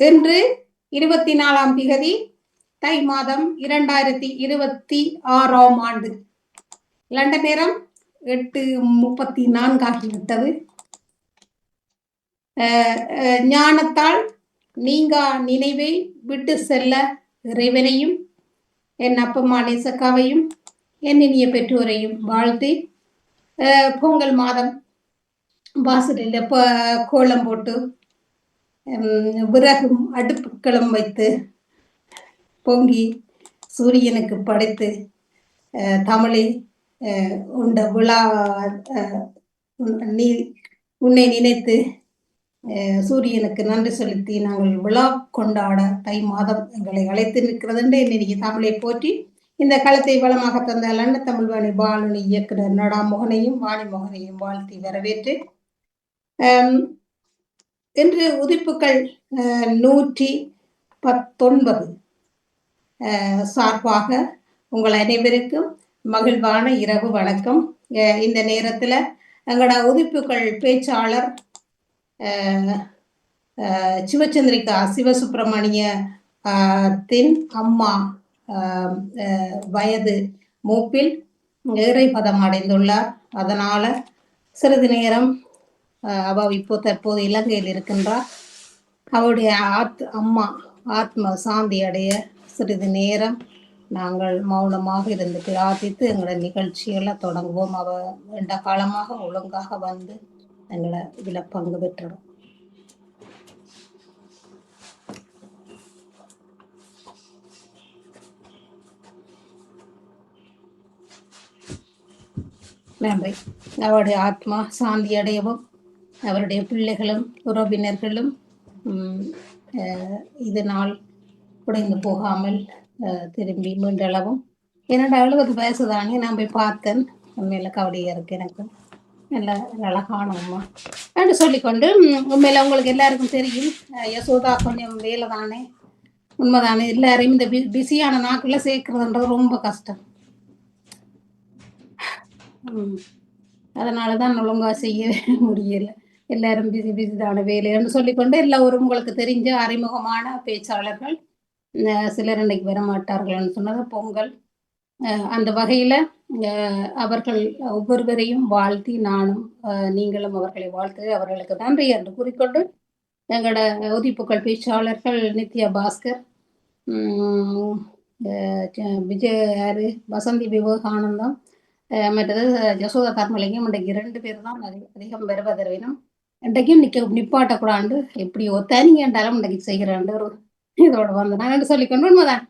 இன்று இருபத்தி நாலாம் திகதி தை மாதம் இரண்டாயிரத்தி இருபத்தி ஆறாம் ஆண்டு. லண்டன் நேரம் எட்டு முப்பத்தி நான்காகிவிட்டது ஞானத்தால் நீங்கா நினைவை விட்டு செல்ல இறைவனையும் என் அப்பம்மா நேசக்காவையும் என் இனிய பெற்றோரையும் வாழ்த்தி. பொங்கல் மாதம் வாசலில் இப்போ கோலம் போட்டு விறகும் அடுப்புக்களும் வைத்து பொங்கி சூரியனுக்கு படைத்து தமிழை உண்ட விழா நீ உன்னை நினைத்து சூரியனுக்கு நன்றி செலுத்தி நாங்கள் விழா கொண்டாட தை மாதம் எங்களை அழைத்து நிற்கிறது என்று இன்னைக்கு தமிழை போற்றி இந்த களத்தை வளமாக தந்த லண்ட தமிழ்வாணி பாலனி இயக்குனர் நடாமோகனையும் வாணிமோகனையும் வாழ்த்தி வரவேற்று என்று உதிப்புகள் நூற்றி பத்தொன்பது. சார்பாக உங்கள் அனைவருக்கும் மகிழ்வான இரவு வணக்கம். இந்த நேரத்தில் எங்களோட உதிப்புகள் பேச்சாளர் சிவச்சந்திரிகா சிவசுப்பிரமணிய தின் அம்மா வயது மூப்பில் இறைபதம் அடைந்துள்ளார். அதனால சிறிது நேரம் அவ இப்போ தற்போது இலங்கையில் இருக்கின்றார். அவருடைய ஆத் அம்மா ஆத்ம சாந்தி அடைய சிறிது நேரம் நாங்கள் மௌனமாக இருந்து பிரார்த்தித்து எங்களோட நிகழ்ச்சிகளை தொடங்குவோம். அவ நீண்ட காலமாக ஒழுங்காக வந்து எங்களை இதில் பங்கு பெற்றோம் நன்றி. அவருடைய ஆத்மா சாந்தி அடையவும் அவருடைய பிள்ளைகளும் உறவினர்களும் இதனால் குடைந்து போகாமல் திரும்பி மீண்டளவும். என்னோட அளவுக்கு பேசுதானே நான் போய் பார்த்தேன். உண்மையில கவலையாக இருக்கு எனக்கு. நல்ல அழகான அம்மா. என்று சொல்லிக்கொண்டு உண்மையில் உண்மையில உங்களுக்கு எல்லாருக்கும் தெரியும். யசோதா கொஞ்சம் வேலை தானே உண்மைதானே எல்லாரையும் இந்த பி பிஸியான நாக்கில் சேர்க்கறதுன்றது ரொம்ப கஷ்டம். அதனால தான் ஒழுங்காக செய்ய முடியலை. எல்லாரும் பிஸி பிஸிதான வேலைன்னு சொல்லிக்கொண்டு எல்லோரும் உங்களுக்கு தெரிஞ்ச அறிமுகமான பேச்சாளர்கள் சிலர் இன்னைக்கு வர மாட்டார்கள்னு சொன்னது பொங்கல். அந்த வகையில் அவர்கள் ஒவ்வொருவரையும் வாழ்த்தி நானும் நீங்களும் அவர்களை வாழ்த்து அவர்களுக்கு நன்றி என்று கூறிக்கொண்டு எங்களோட உதிப்புகள் பேச்சாளர்கள் நித்யா பாஸ்கர் விஜயாரு விஜய் வசந்தி விவேகானந்தம் மற்றது யசோதா தர்மலிங்கம் இன்றைக்கு இரண்டு பேர் தான் அதிகம் வருவதற்வினும் இன்றைக்கும் நிக்க நிப்பாட்டக்கூடாண்டு. எப்படியோ தனியண்டாலும் இன்றைக்கு செய்கிறாண்டு ஒரு இதோட வந்து நான் என்று சொல்லிக்கொண்டு உண்மைதான்.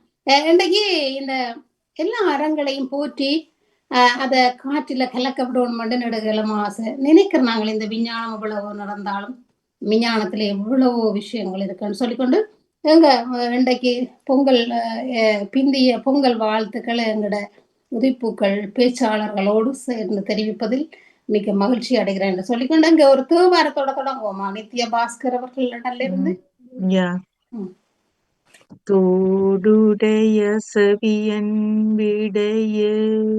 இன்றைக்கு இந்த எல்லா அறங்களையும் போற்றி அதை காற்றில கலக்க விடணும் நெடுகலம் ஆசை நினைக்கிற நாங்கள் இந்த விஞ்ஞானம் இவ்வளவோ நடந்தாலும் விஞ்ஞானத்தில் எவ்வளவோ விஷயங்கள் இருக்குன்னு சொல்லிக்கொண்டு எங்க இன்றைக்கு பொங்கல் அஹ், அஹ், பிந்திய பொங்கல் வாழ்த்துக்களை எங்களோட உதிப்புக்கள் பேச்சாளர்களோடு சேர்ந்து தெரிவிப்பதில் மிக மகிழ்ச்சி அடைகிறேன் என்று சொல்லிக்கொண்டு அங்க ஒரு தேவாரத்தோட தொடங்குவோமா நித்ய பாஸ்கர் அவர்கள் இருந்து. தோடுடைய செவியன் விடையேறியோர்.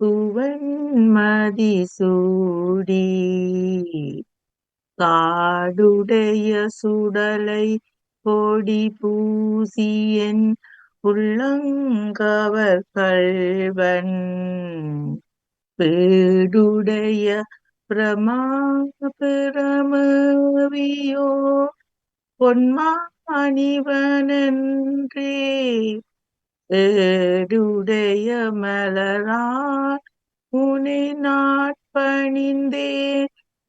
புவன் மதிசூடி காடுடைய சுடலை பொடி பூசியன் உள்ளங்கவர் கள்வன். பேடுடைய பிரமாபிரமவியோ பொன்மாணிவனன்றே ஏடுடைய மலரான் உனை நாட்பணிந்தே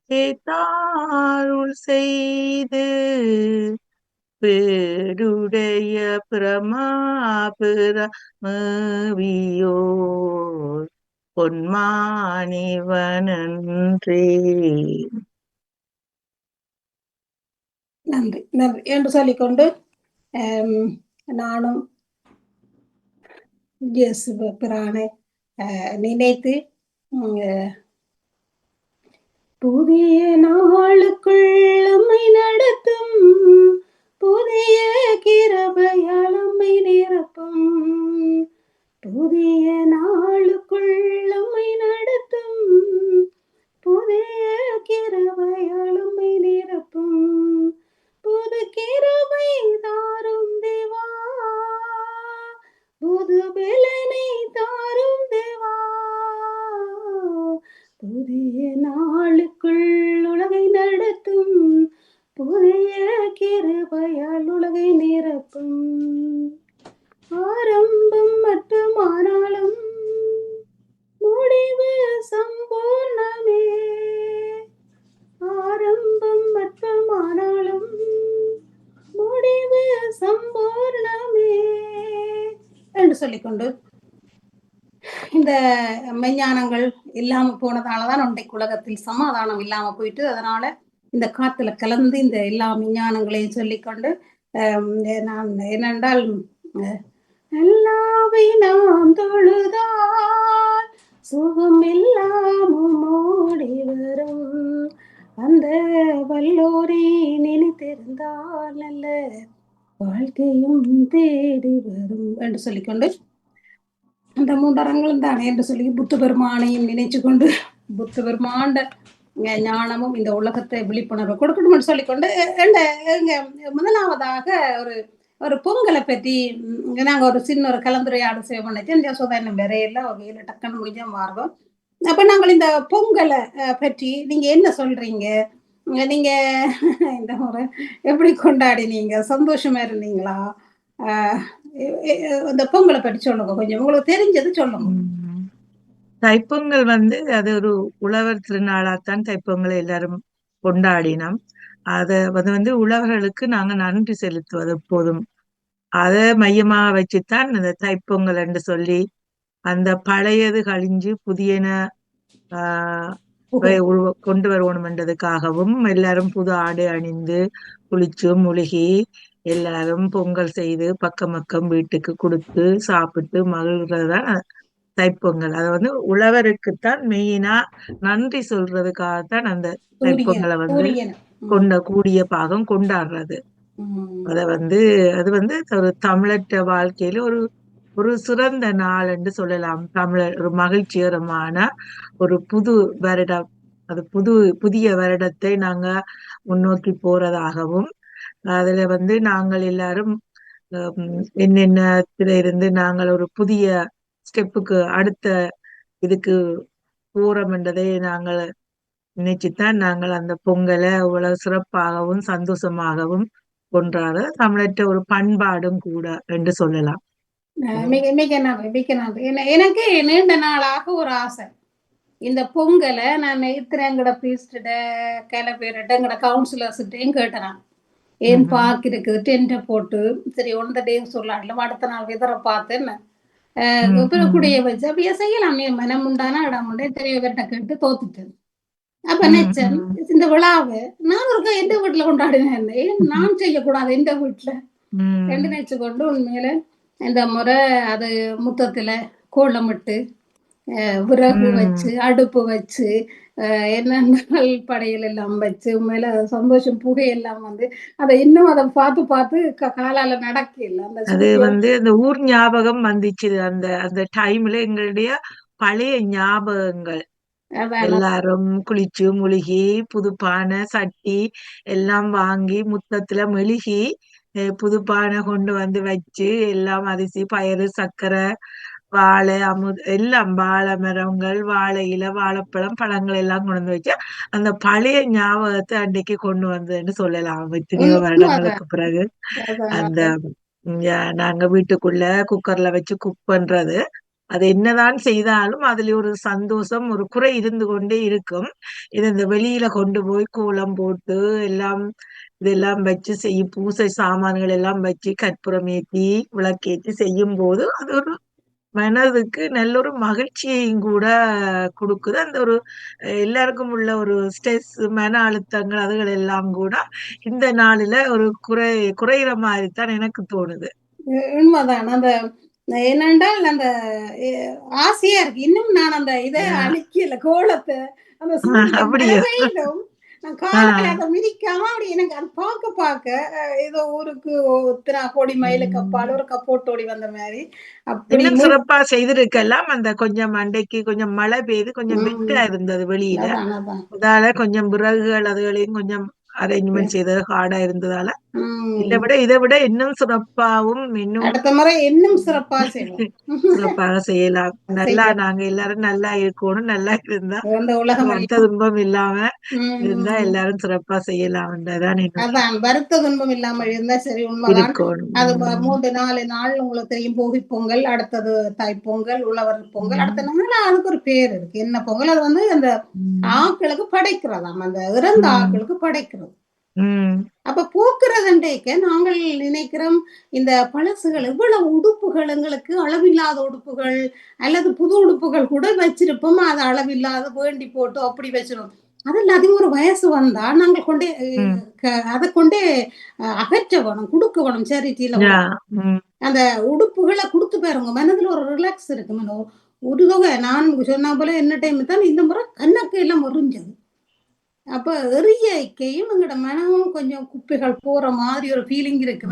ஏத்தாருள் செய்து பேடுடைய பிரமாபிரமவியோ பொன்மாணிவனன்றே நன்றி. நன்றி. என்று சொல்லிக்கொண்டு நானும் பிரானை நினைத்து புதிய நாளுக்குள் நம்மை நடத்தும் புதிய கிருபையால் நம்மை நிரப்பும் புதிய சொல்லிக்கொண்டு இந்த மெஞ்ஞானங்கள் இல்லாம போனதாலதான் இன்றைக்கு உலகத்தில் சமாதானம் இல்லாம போயிட்டு அதனால இந்த காத்துல கலந்து இந்த எல்லா விஞ்ஞானங்களையும் சொல்லிக்கொண்டு நான் என்னென்றால் எல்லாவை நாம் தொழுதால் சுகம் இல்லாம ஓடி வரும். அந்த வல்லோரை நினைத்திருந்தால் நல்ல வாழ்க்கையும் தேடி வரும் என்று சொல்லிக்கொண்டு அந்த மூன்றரங்களும் தானே என்று சொல்லி புத்த பெருமானையும் நினைச்சு கொண்டு புத்த பெருமாண்ட ஞானமும் இந்த உலகத்தை விழிப்புணர்வு கொடுக்கணும் என்று சொல்லிக்கொண்டு எங்க முதலாவதாக ஒரு ஒரு பொங்கலை பற்றி நாங்க ஒரு சின்ன ஒரு கலந்துரையாடல் செய்ய பண்ணிச்சு யசோதா இன்னும் விரையில வகையில டக்குன்னு முடிஞ்ச மாறுவோம் அப்ப நாங்கள் இந்த பொங்கலை பற்றி நீங்க என்ன சொல்றீங்க? நீங்க இந்த முறை எப்படி கொண்டாடினீங்க? சந்தோஷமா இருந்தீங்களா? ஆஹ் இந்த பொங்கலை பற்றி சொல்லுங்க கொஞ்சம். உங்களுக்கு தெரிஞ்சது சொல்லுங்க. தைப்பொங்கல் வந்து அது ஒரு உழவர் திருநாளாத்தான் தைப்பொங்கலை எல்லாரும் கொண்டாடினோம். அத அது வந்து உழவர்களுக்கு நாங்க நன்றி செலுத்துவது எப்போதும் அதை மையமா வச்சுத்தான் இந்த தைப்பொங்கல் என்று சொல்லி அந்த பழையது கழிஞ்சு புதியன ஆஹ் உருவ- கொண்டு வரணும் என்றதுக்காகவும் எல்லாரும் புது ஆடை அணிந்து குளிச்சு முழுகி எல்லாரும் பொங்கல் செய்து பக்கம் பக்கம் வீட்டுக்கு கொடுத்து சாப்பிட்டு மகிழ்றதுதான் தைப்பொங்கல். அது வந்து உழவருக்குத்தான் மெயினா நன்றி சொல்றதுக்காகத்தான் அந்த தைப்பொங்கலை வந்து கொண்ட கூடிய பாகம் கொண்டாடுறது. அத வந்து அது வந்து ஒரு தமிழற்ற வாழ்க்கையில ஒரு ஒரு சிறந்த நாள் என்று சொல்லலாம். தமிழர் ஒரு மகிழ்ச்சிகரமான ஒரு புது வருடம். அது புது புதிய வருடத்தை நாங்க முன்னோக்கி போறதாகவும் அதுல வந்து நாங்கள் எல்லாரும் என்னென்ன இருந்து நாங்கள் ஒரு புதிய ஸ்டெப்புக்கு அடுத்த இதுக்கு போறோம் என்றதை நாங்கள் நினைச்சுத்தான் நாங்கள் அந்த பொங்கலை அவ்வளவு சிறப்பாகவும் சந்தோஷமாகவும் கொண்டாட தமிழற்ற ஒரு பண்பாடும் கூட என்று சொல்லலாம். மிக மிக நன்றி மிக நன்றி என- எனக்கு நீண்ட நாளாக ஒரு ஆசை இந்த பொங்கலை நான் இத்தனை எங்கட பிரீஸ்ட கிளை பேரிட்ட எங்கட கவுன்சிலர்ஸ்கிட்டையும் கேட்டேன். ஏன் ம்ஹும். பார்க் இருக்குது டென்ட்டை போட்டு சரி ஒன்றரை டே சொல்லலாம் அடுத்த நாள் விதரை பார்த்தேன்னு. குடிய வச்சு அப்படியே செய்யலாம் நீ மனம் உண்டானா இடம் உண்டு தெரிய பேர்ட்ட கேட்டு தோத்துட்டேன் அப்ப நினைச்சேன். இந்த விழாவை நான் ஒருக்கா எந்த வீட்டுல கொண்டாடினேன் ஏன் நான் செய்யக்கூடாது எந்த வீட்டுல. ரெண்டு நினைச்சு கொண்டு உண்மையில இந்த முறை அது முத்தத்துல கோலமிட்டு விறகு. வச்சு அடுப்பு வச்சு என்னென்ன படையல் எல்லாம் வச்சு உண்மையில சந்தோஷம் புகையெல்லாம் வந்து அதை இன்னும் அதை பார்த்து பார்த்து காலால நடக்கல. அந்த அது வந்து அந்த ஊர் ஞாபகம் வந்துச்சு. அந்த அந்த டைம்ல எங்களுடைய பழைய ஞாபகங்கள். எல்லாரும் குளிச்சு முழுகி புது பானை சட்டி எல்லாம் வாங்கி முத்தத்துல மெழுகி புது பானை கொண்டு வந்து வச்சு எல்லாம் அரிசி பயறு சர்க்கரை வாழை அமுது எல்லாம் வாழை மரங்கள் வாழை இலை வாழைப்பழம் பழங்கள் எல்லாம் கொண்டு வந்து வச்சு அந்த பழைய ஞாபகத்தை அன்னைக்கு கொண்டு வந்ததுன்னு சொல்லலாம். எத்தனையோ வருடங்களுக்கு பிறகு. அந்த நாங்க வீட்டுக்குள்ள குக்கர்ல வச்சு குக் பண்றது. அது என்னதான் செய்தாலும் அதுல ஒரு சந்தோஷம் ஒரு குறை இருந்து கொண்டே இருக்கும். இது இந்த வெளியில கொண்டு போய் கோலம் போட்டு எல்லாம் இதெல்லாம் வச்சு செய்யும் பூசை சாமான்கள் எல்லாம் வச்சு கற்பூரம் ஏத்தி விளக்கேத்தி செய்யும் போது அது ஒரு மனதுக்கு நல்ல ஒரு மகிழ்ச்சியையும் கூட கொடுக்குது. அந்த ஒரு எல்லாருக்கும் உள்ள ஒரு ஸ்ட்ரெஸ் மன அழுத்தங்கள் அதுகள் எல்லாம் கூட இந்த நாளில ஒரு குறை குறையிற மாதிரி தான் எனக்கு தோணுது. உண்மைதான். அந்த என்னென்றால் அந்த ஆசையா இருக்கு. இன்னும் நான் அந்த இதை அழிக்கல கோலத்தை அந்த நான் அதை மிதிக்காம அப்படி எனக்கு அது பார்க்க பார்க்க ஏதோ ஊருக்கு ஒத்தனா கோடி மைலுக்கு அப்பால் ஒரு கப்போட்டோடி வந்த மாதிரி. அப்படி சிறப்பா செய்திருக்கலாம். அந்த கொஞ்சம் அன்றைக்கு கொஞ்சம் மழை பெய்து கொஞ்சம் உம் வெட்டா இருந்தது வெளியில. அதால கொஞ்சம் விறகுகள் அதுகளையும் கொஞ்சம் அரேஞ்ச்மெண்ட் செய்தது ஹார்டா இருந்ததால. இதை விட இதை விட இன்னும் சிறப்பாவும் இன்னும் அடுத்த முறை இன்னும் சிறப்பா சிறப்பாக செய்யலாம் நல்லா செய்யலாம். நாங்க எல்லாரும் நல்லா இருக்கணும் நல்லா இருந்தா உலகம் வருத்த துன்பம் இல்லாம இருந்தா. எல்லாரும் சிறப்பா என்னோட அதான் வருத்த துன்பம் இல்லாமல் இருந்தா சரி உண்மைதான் அது மூன்று நாலு நாள் உங்களுக்கு தெரியும் போகி பொங்கல் அடுத்தது தைப்பொங்கல் உழவர் பொங்கல். அடுத்த நாள் அதுக்கு ஒரு பேர் இருக்கு என்ன பொங்கல் அது வந்து அந்த. ஆக்களுக்கு படைக்கிறதாம் அந்த இறந்த. ஆக்களுக்கு படைக்கிறது. அப்ப போக்குறதுன்றேக்க நாங்கள் நினைக்கிறோம் இந்த பழசுகள் இவ்வளவு உடுப்புகள் எங்களுக்கு அளவில்லாத உடுப்புகள் அல்லது புது உடுப்புகள் கூட வச்சிருப்போம் அது அளவில்லாத வேண்டி போட்டு அப்படி வச்சிருவோம். அது எல்லாத்தையும் ஒரு வயசு வந்தா நாங்கள் கொண்டே அதை கொண்டே அஹ், அகற்ற வேணும் கொடுக்க வேணும் சேரிட்டியில. அந்த உடுப்புகளை கொடுத்து பாருங்க மனதுல ஒரு ரிலாக்ஸ் இருக்கு. மனோ ஒரு தொகை நான் சொன்ன போல என்ன டைம் தான். இந்த முறை கண்ணக்கு எல்லாம் முறிஞ்சது. அப்ப ஐக்கையும் எங்களோட மனமும் கொஞ்சம் குப்பைகள் போற மாதிரி ஒரு ஃபீலிங் இருக்கு.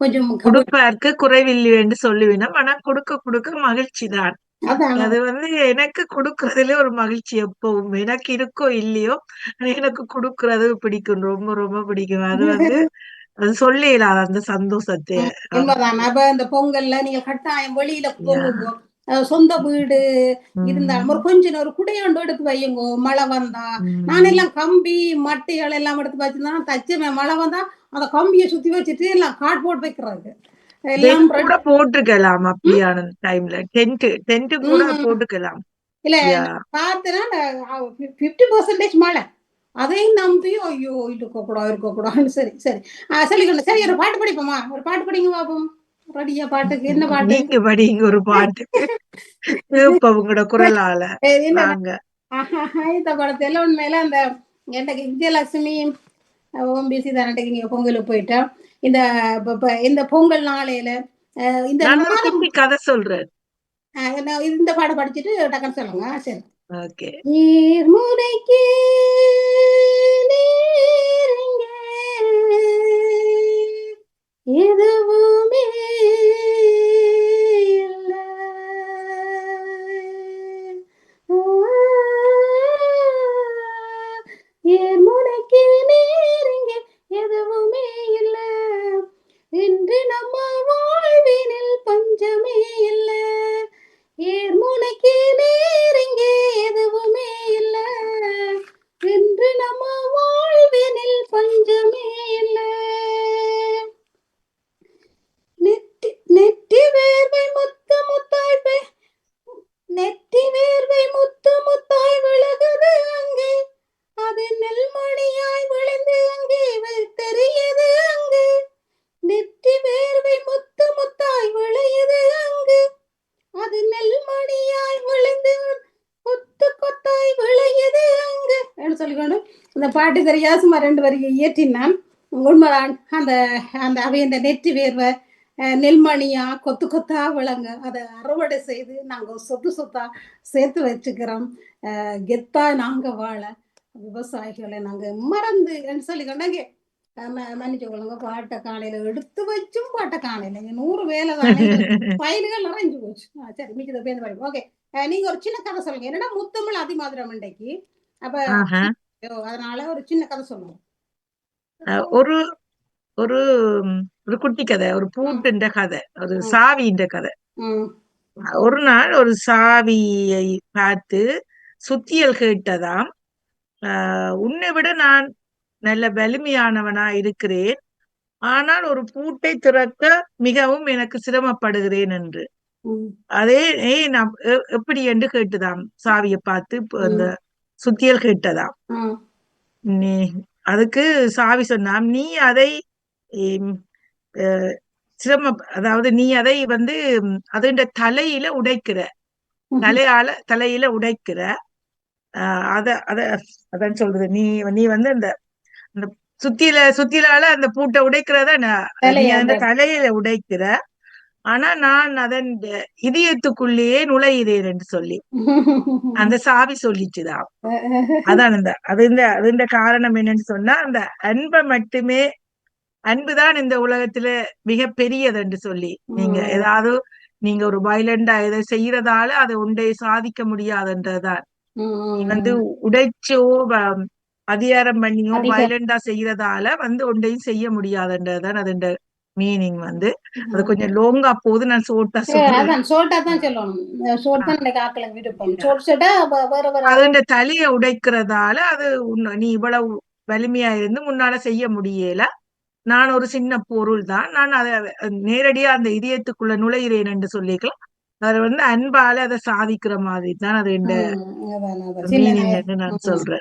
கொஞ்சம் கொடுப்பார்க்கு குறைவில்லை என்று சொல்லுவினோம் ஆனா கொடுக்க கொடுக்க மகிழ்ச்சி தான் அது வந்து எனக்கு கொடுக்கறதுல ஒரு மகிழ்ச்சி எப்பவும். எனக்கு இருக்கோ இல்லையோ எனக்கு கொடுக்கறது பிடிக்கும். ரொம்ப ரொம்ப பிடிக்கும். அது வந்து அது சொல்லலாம் அந்த சந்தோஷத்தை. இந்த பொங்கல்ல நீங்க கட்டாயம் வெளியில அஹ் சொந்த வீடு இருந்தாலும் ஒரு கொஞ்ச ஒரு குடையாண்டு எடுத்து வையுங்க மழை வந்தா. நான் எல்லாம் கம்பி மட்டைகள் எல்லாம் எடுத்து வச்சிருந்தா தச்சுவேன் மழை வந்தா அந்த கம்பியை சுத்தி வச்சுட்டு எல்லாம் கார்ட்போர்ட் வைக்கிறது. எல்லாம் டென்ட் கூட போட்டுக்கலாம் அப்படியான டைம்ல டென்ட் டென்ட் கூட. போட்டுக்கலாம். இல்ல. பார்த்தேன்னா பிப்டி பர்சன்டேஜ் மழை. அதையும் நம்பி ஐயோ இருக்கக்கூடாது இருக்கக்கூடாதுன்னு சரி சரி. சொல்லிக்கணும் சரி ஒரு பாட்டு படிப்போமா? ஒரு பாட்டு படிங்க பாப்போம். நீங்க படிங்க ஒரு பாட்டு. இப்ப உங்களோட குரலால நாங்க. இந்த படத்துல உண்மையில அந்த எனக்கு விஜயலட்சுமி ஓம் பிசி தானட்டுக்கு நீங்க பொங்கலுக்கு போயிட்டா. இந்த பொங்கல் நாளையில இந்த கதை சொல்றேன். இந்த பாடம் படிச்சுட்டு டக்குன்னு சொல்லுங்க சரி. ஓகே. நீர்முனைக்கு எதுவுமே இந்த பாட்டு தெரியா சும்மா ரெண்டு வரியை இயற்றினான் உண்மைதான். அந்த அந்த அவை இந்த நெற்றி வேர்வை நெல்மணியா கொத்து கொத்தா விளங்க அதை அறுவடை செய்து நாங்கள் சொத்து சொத்தா சேர்த்து வச்சுக்கிறோம். கெத்தா நாங்க வாழ விவசாயிகளை நாங்க மறந்து என்று சொல்லிக்கொண்டாங்க. மன்னிச்சுக்கொள்ளுங்க பாட்டை காணையில எடுத்து வச்சும் பாட்டை காணையில நூறு வேலை தானே. பயிர்கள் நிறைஞ்சு போச்சு. சரி மிச்சத்தை பேருந்து ஓகே. நீங்க ஒரு சின்ன கதை சொல்லுங்க. என்னன்னா முத்தமிழ் அதிமாதிரம் இன்றைக்கு அப்ப அதனால ஒரு சின்ன கதை அஹ் ஒரு ஒரு ஒரு குட்டி கதை ஒரு பூட்டுன்ற கதை ஒரு. சாவின்ற கதை. ஒரு நாள் ஒரு சாவியை பார்த்து சுத்தியல் கேட்டதாம் உன்னை விட நான் நல்ல வலிமையானவனா இருக்கிறேன். ஆனால் ஒரு பூட்டை திறக்க மிகவும் எனக்கு சிரமப்படுகிறேன் என்று. அதே ஏய் நான் எப்படி என்று கேட்டுதாம் சாவியை பார்த்து அந்த சுத்தியல் கேட்டதாம் நீ அதுக்கு சாவி சொன்னாம். நீ அதை சிரம அதாவது நீ அதை வந்து அதுண்ட தலையில உடைக்கிற. தலையால தலையில உடைக்கிற. அத அத அதான் சொல்றது. நீ நீ வந்து அந்த அந்த சுத்தியில சுத்திலால அந்த பூட்டை உடைக்கிறத. அந்த தலையில உடைக்கிற. ஆனா நான் அதன் இதயத்துக்குள்ளேயே நுழைகிறேன் என்று சொல்லி. அந்த சாவி சொல்லிச்சுதான் அதான் அந்த அது இந்த அது இந்த காரணம் என்னன்னு சொன்னா அந்த அன்பை மட்டுமே அன்புதான் இந்த உலகத்துல மிக பெரியது என்று சொல்லி. நீங்க. ஏதாவது நீங்க ஒரு வயலண்டா எதை செய்யறதால அதை உண்டை சாதிக்க முடியாதுன்றதுதான். நீ வந்து உடைச்சோ அதிகாரம் பண்ணியோ. வயலண்டா செய்யறதால வந்து ஒன்றையும் செய்ய முடியாதுன்றதுதான். அதோட மீனிங் வந்து அது கொஞ்சம் லோங்கா போகுது நான் சோட்டா ஏ, சொல்றேன். ஷோர்ட்டா தான் சொல்லணும். ஷோர்ட் தான் இன்னைக்கு ஆக்களுக்கு விருப்பம் ஷோர்ட் ஷோர்ட்டா வேற வேற அதோட தலைய உடைக்கிறதால அது நீ இவ்வளவு வலிமையா இருந்து முன்னால செய்ய முடியல. நான் ஒரு சின்ன பொருள் தான். நான் அதை நேரடியா அந்த இதயத்துக்குள்ள நுழைகிறேன் என்று சொல்லிக்கலாம். அது வந்து அன்பால அதை சாதிக்கிற மாதிரி தான். அது இந்த நான் ம். சொல்றேன்.